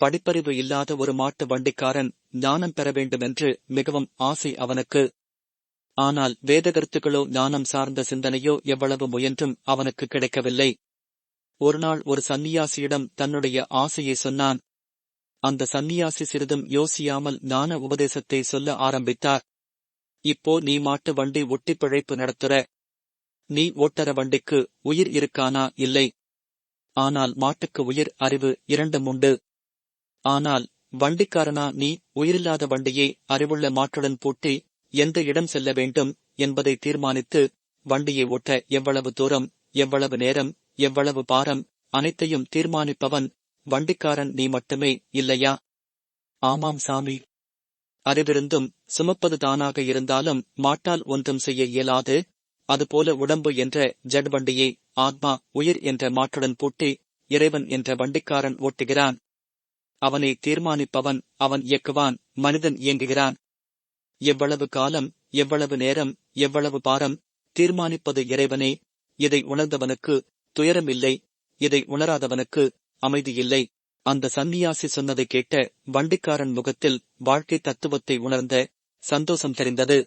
படிப்பறிவு இல்லாத ஒரு மாட்டு வண்டிக்காரன் ஞானம் பெற வேண்டுமென்று மிகவும் ஆசை அவனுக்கு. ஆனால் வேதகருத்துகளோ ஞானம் சார்ந்த சிந்தனையோ எவ்வளவு முயன்றும் அவனுக்கு கிடைக்கவில்லை. ஒருநாள் ஒரு சந்நியாசியிடம் தன்னுடைய ஆசையை சொன்னான். அந்த சந்நியாசி சிறிதும் யோசியாமல் ஞான உபதேசத்தை சொல்ல ஆரம்பித்தார். இப்போ நீ மாட்டு வண்டி ஒட்டி பிழைப்பு நடத்துற. நீ ஓட்டர வண்டிக்கு உயிர் இருக்கானா? இல்லை. ஆனால் மாட்டுக்கு உயிர் அறிவு இரண்டும் உண்டு. ஆனால் வண்டிக்காரனா நீ உயிரில்லாத வண்டியை அறிவுள்ள மாற்றுடன் பூட்டி எந்த இடம் செல்ல வேண்டும் என்பதை தீர்மானித்து வண்டியை ஓட்ட எவ்வளவு தூரம் எவ்வளவு நேரம் எவ்வளவு பாரம் அனைத்தையும் தீர்மானிப்பவன் வண்டிக்காரன் நீ மட்டுமே இல்லையா? ஆமாம் சாமி. அறிவிருந்தும் சுமப்பது தானாக இருந்தாலும் மாட்டால் ஒன்றும் செய்ய இயலாது. அதுபோல உடம்பு என்ற ஜட் வண்டியை ஆத்மா உயிர் என்ற மாற்றுடன் பூட்டி இறைவன் என்ற வண்டிக்காரன் ஓட்டுகிறான். அவனை தீர்மானிப்பவன் அவன் இயக்குவான் மனிதன் இயங்குகிறான். எவ்வளவு காலம் எவ்வளவு நேரம் எவ்வளவு பாரம் தீர்மானிப்பது இறைவனே இதை உணர்ந்தவனுக்கு துயரமில்லை இதை உணராதவனுக்கு அமைதியில்லை. அந்த சந்நியாசி சொன்னதை கேட்ட வண்டிக்காரன் முகத்தில் வாழ்க்கை தத்துவத்தை உணர்ந்த சந்தோஷம் தெரிந்தது.